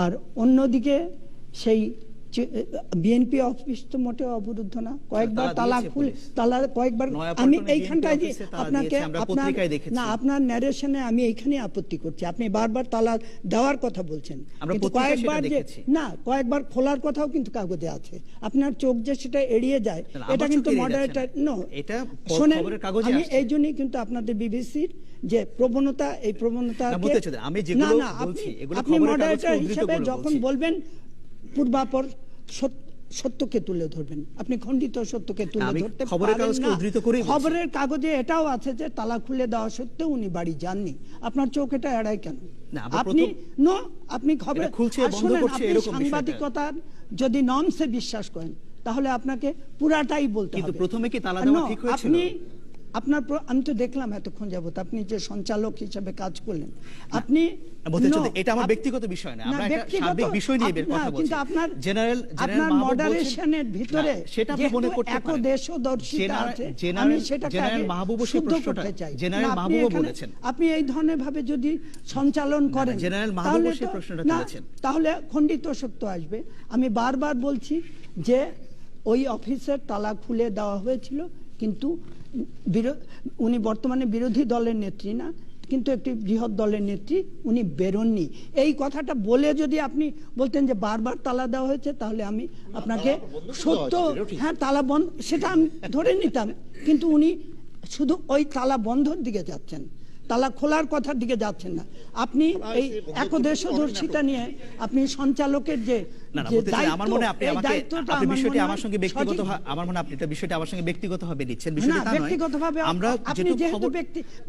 আর অন্যদিকে সেই BNP office তো মোটেও অবরুদ্ধ না। কয়েকবার তালা খুল তালা কয়েকবার আমি এইখানটায় যে আপনাকে আপনার না আপনার ন্যারেশনে আমি এইখানে আপত্তি করছি। আপনি বারবার তালা দেওয়ার কথা বলছেন। কিন্তু কয়েকবার যে না কয়েকবার খোলার কথাও কিন্তু কাগজে আছে। আপনার চোখ যে সেটা এড়িয়ে যায় এটা কিন্তু মডারেটর নো। এটা শোনেন আমি এই জন্যই কিন্তু আপনাদের বিবিসির যে প্রবণতা এই প্রবণতা আমি যেগুলো বলছি, এগুলো আপনি মডারেটর হিসেবে যখন বলবেন পূর্বাপর সত্যকে তুলে ধরবেন। আপনি খণ্ডিত সত্যকে তুলে ধরতে পারেন। খবরের কাগজে এটাও আছে যে তালা খুলে দেওয়া সত্ত্বেও উনি বাড়ি যাননি। আপনার চোখ এটা এড়ায় কেন? আপনি নো আপনি খবর আপনি সাংবাদিকতার যদি নর্মসে বিশ্বাস করেন তাহলে আপনাকে পুরাটাই বলতে হবে। প্রথমে কি তালা দেওয়া ঠিক হয়েছিল? আপনি আপনার প্র- আমি তো দেখলাম এতক্ষণ যাবত আপনি যে সঞ্চালক হিসেবে কাজ করলেন। আপনি এটা আমার ব্যক্তিগত বিষয় না আমরা একটা সার্বিক বিষয় নিয়ে কথা বলছি। কিন্তু আপনার জেনারেল আপনার মডারেশনের ভিতরে সেটা আপনি মনে করতে পারেন। আছে, আমি সেটাকে জেনারেল সেই প্রশ্নটা। জেনারেল এখানে- বলেছেন। আপনি এই ধরনের ভাবে যদি সঞ্চালন করেন জেনারেল সেই প্রশ্নটা তুলেছেন। তাহলে খণ্ডিত সত্য আসবে। আমি বারবার বলছি যে ওই অফিসের তালা খুলে দেওয়া হয়েছিল। কিন্তু বিরো- উনি বর্তমানে বিরোধী দলের নেত্রী না কিন্তু একটি বৃহৎ দলের নেত্রী উনি বেরোননি। এই কথাটা বলে যদি আপনি বলতেন যে বারবার তালা দেওয়া হয়েছে তাহলে আমি আপনাকে সত্য। হ্যাঁ তালা বন্ধ সেটা আমি ধরে নিতাম। কিন্তু উনি শুধু ওই তালা বন্ধর দিকে যাচ্ছেন। তালা খোলার কথার দিকে যাচ্ছেন না। আপনি এই একদেশদর্শিতা নিয়ে আপনি সঞ্চালকের যে না না যে বলতে চাই আমার মনে আপনি আমাকে আপনি বিষয়টি আমার সঙ্গে ব্যক্তিগত আমার মনে আপনি এটা বিষয়টি আমার সঙ্গে ব্যক্তিগতভাবে নিচ্ছেন। না, তা নয়। ব্যক্তিগতভাবে আমরা যেটুকু খবর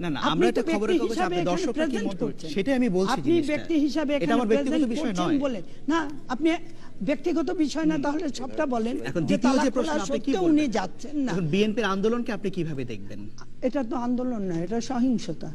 না না আমরা একটা খবরের কাগজে আপনি দর্শকরা কি মত সেটাই আমি বলছি আপনি ব্যক্তি হিসাবে এটা আমার ব্যক্তিগত বিষয় নয়। বলে। না আপনি ব্যক্তিগত বিষয় না তাহলে সবটা বলেন এখন যে দ্বিতীয় যে প্রশ্ন আপনি কি উনি যাচ্ছেন না। এখন বিএনপির আন্দোলনকে আপনি কীভাবে দেখবেন? এটা তো আন্দোলন না এটা সহিংসতা।